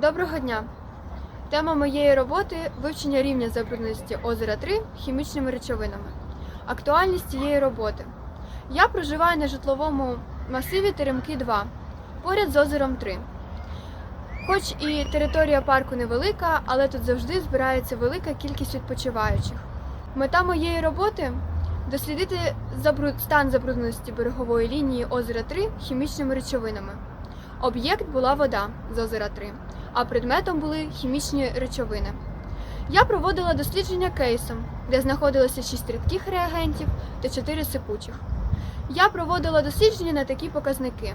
Доброго дня! Тема моєї роботи вивчення рівня забрудненості озера 3 хімічними речовинами. Актуальність цієї роботи. Я проживаю на житловому масиві Теремки 2, поряд з озером 3. Хоч і територія парку невелика, але тут завжди збирається велика кількість відпочиваючих. Мета моєї роботи дослідити стан забрудненості берегової лінії озера 3 хімічними речовинами. Об'єкт була вода з озера 3, а предметом були хімічні речовини. Я проводила дослідження кейсом, де знаходилося 6 рідких реагентів та 4 сипучих. Я проводила дослідження на такі показники,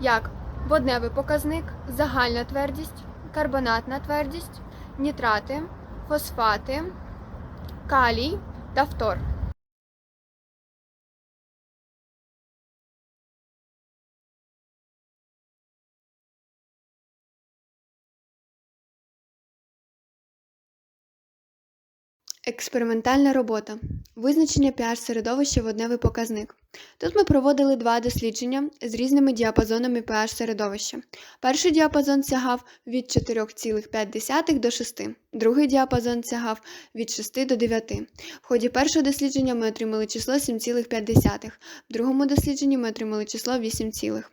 як водневий показник, загальна твердість, карбонатна твердість, нітрати, фосфати, калій та фтор. Експериментальна робота. Визначення піар середовища водневий показник. Тут ми проводили два дослідження з різними діапазонами pH середовища. Перший діапазон сягав від 4,5 до 6, другий діапазон сягав від 6 до 9. В ході першого дослідження ми отримали число 7,5, в другому дослідженні ми отримали число 8, цілих.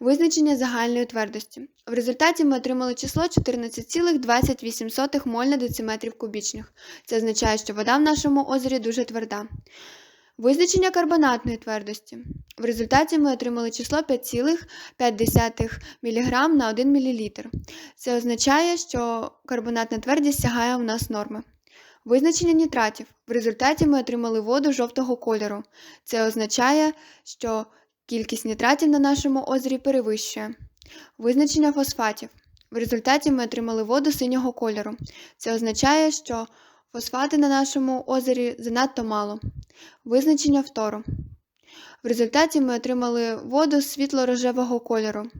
Визначення загальної твердості. В результаті ми отримали число 14,28 моль на дециметрів кубічних. Це означає, що вода в нашому озері дуже тверда. Визначення карбонатної твердості. В результаті ми отримали число 5,5 мг на 1 мл. Це означає, що карбонатна твердість сягає у нас норми. Визначення нітратів. В результаті ми отримали воду жовтого кольору. Це означає, що кількість нітратів на нашому озері перевищує. Визначення фосфатів. В результаті ми отримали воду синього кольору. Це означає, що фосфати на нашому озері занадто мало. Визначення фтору. В результаті ми отримали воду світло-рожевого кольору.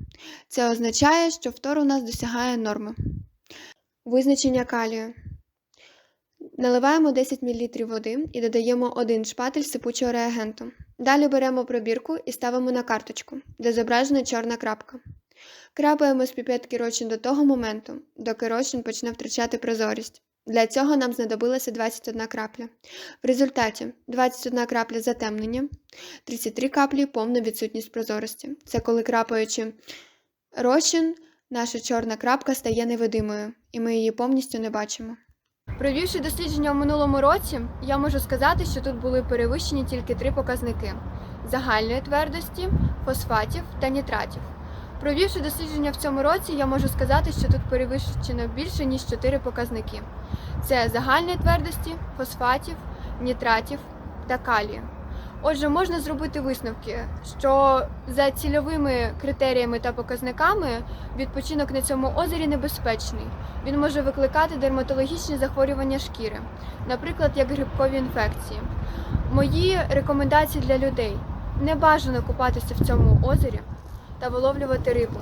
Це означає, що фтор у нас досягає норми. Визначення калію. Наливаємо 10 мл води і додаємо один шпатель сипучого реагенту. Далі беремо пробірку і ставимо на карточку, де зображена чорна крапка. Крапаємо з піпетки розчин до того моменту, доки розчин почне втрачати прозорість. Для цього нам знадобилося 21 крапля. В результаті 21 крапля затемнення, 33 каплі повна відсутність прозорості. Це коли крапаючи розчин, наша чорна крапка стає невидимою, і ми її повністю не бачимо. Провівши дослідження у минулому році, я можу сказати, що тут були перевищені тільки три показники: загальної твердості, фосфатів та нітратів. Провівши дослідження в цьому році, я можу сказати, що тут перевищено більше ніж чотири показники: це загальної твердості, фосфатів, нітратів та калію. Отже, можна зробити висновки, що за цільовими критеріями та показниками відпочинок на цьому озері небезпечний. Він може викликати дерматологічні захворювання шкіри, наприклад, як грибкові інфекції. Мої рекомендації для людей: не бажано купатися в цьому озері та виловлювати рибу.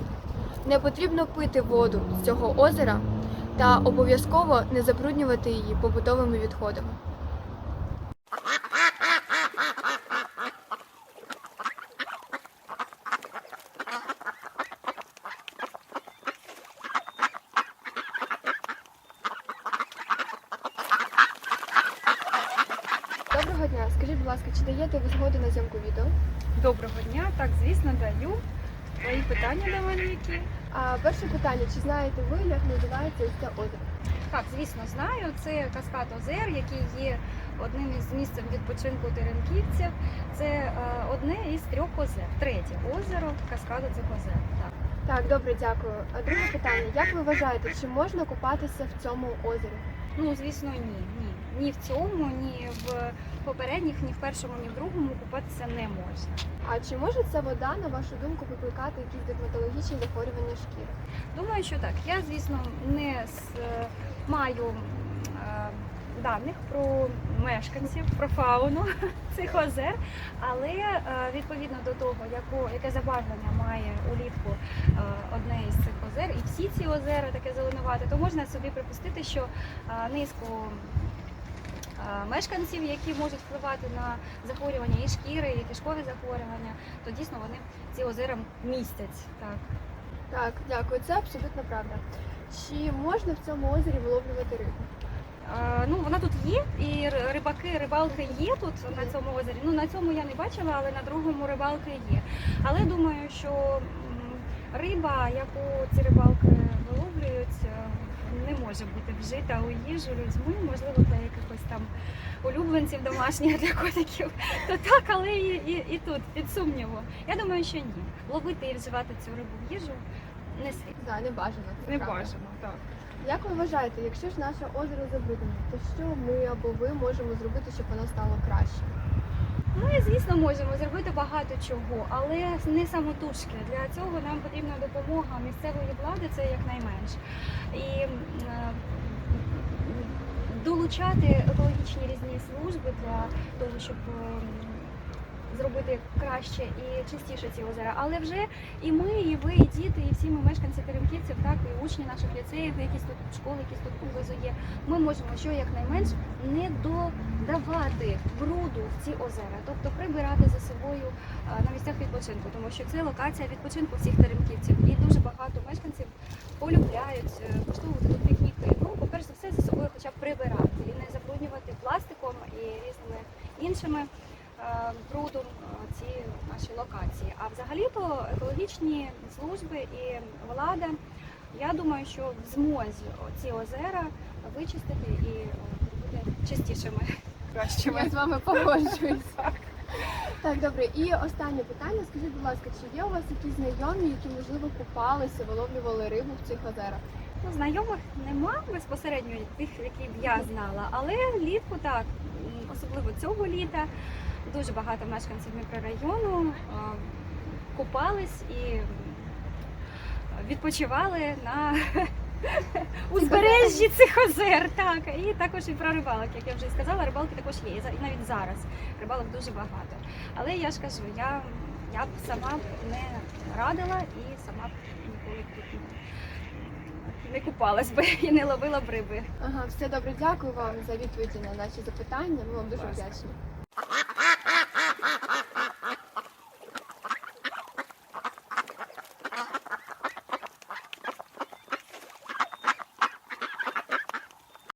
Не потрібно пити воду з цього озера та обов'язково не забруднювати її побутовими відходами. Доброго дня. Скажіть, будь ласка, чи даєте ви згоду на зйомку відео? Доброго дня, так, звісно, даю. Твої питання до мене які? А перше питання: чи знаєте ви, як називається ось це озеро? Так, звісно, знаю. Це каскад озер, який є одним із місцем відпочинку теремківців. Це е, одне із трьох озер. Третє озеро каскаду цих озер. Так. Так, добре, дякую. А друге питання: як ви вважаєте, чи можна купатися в цьому озері? Ну, звісно, ні. Ні. Ні в цьому, ні в попередніх, ні в першому, ні в другому купатися не можна. А чи може ця вода, на вашу думку, викликати якісь дерматологічні захворювання шкіри? Думаю, що так. Я, звісно, не с- е, маю е, даних про мешканців, про фауну цих озер, але е, відповідно до того, яко, яке забарвлення має улітку одне із цих озер, і всі ці озера таке зеленувате, то можна собі припустити, що низку мешканців, які можуть впливати на захворювання і шкіри, і кишкові захворювання, то дійсно вони ці озера містять. Так. Так, дякую, це абсолютно правда. Чи можна в цьому озері виловлювати рибу? Е, Ну, вона тут є, і рибаки, рибалки є тут на цьому озері. Ну на цьому я не бачила, але на другому рибалки є. Але думаю, що риба, яку ці рибалки виловлюють, е, не може бути вжита у їжу людьми, можливо, для якихось там улюбленців домашніх для котиків. То так, але і, і, і тут під сумнівом. Я думаю, що ні. Ловити і вживати цю рибу в їжу не слід. Да, не бажано. це Не правда. бажано, так. Як ви вважаєте, якщо ж наше озеро забруднене, то що ми або ви можемо зробити, щоб воно стало краще? Ми, звісно, можемо зробити багато чого, але не самотужки. Для цього нам потрібна допомога місцевої влади, це якнайменш. І е, долучати екологічні різні служби для того, щоб зробити краще і чистіше ці озера. Але вже і ми, і ви, і діти, і всі ми мешканці Теремківців, так і учні наших ліцеїв, якісь тут школи, якісь тут поблизу є. Ми можемо що якнайменш не додавати бруду в ці озера, тобто прибирати за собою на місцях відпочинку, тому що це локація відпочинку всіх теремківців, і дуже багато мешканців полюбляють е, тут пікніки. Ну, по-перше, за все за собою хоча б прибирати і не забруднювати пластиком і різними іншими брудом е, ці наші локації. А взагалі-то екологічні служби і влада, я думаю, що в змозі ці озера вичистити і е, зробити чистішими, кращими. Я з вами погоджуюсь. Так, добре. І останнє питання. Скажіть, будь ласка, чи є у вас якісь знайомі, які можливо купалися, виловлювали рибу в цих озерах? Ну, знайомих нема безпосередньо тих, які б я знала, але влітку так, особливо цього літа, дуже багато мешканців мікрорайону купались і відпочивали на узбережжі цих озер. Так, і також і про рибалок, як я вже сказала, рибалки також є. І навіть зараз рибалок дуже багато. Але я ж кажу, я, я б сама не радила і сама б ніколи тут не, не купалась би і не ловила б риби. Ага, все добре. Дякую вам за відповіді на наші запитання. Ми вам дуже вдячні.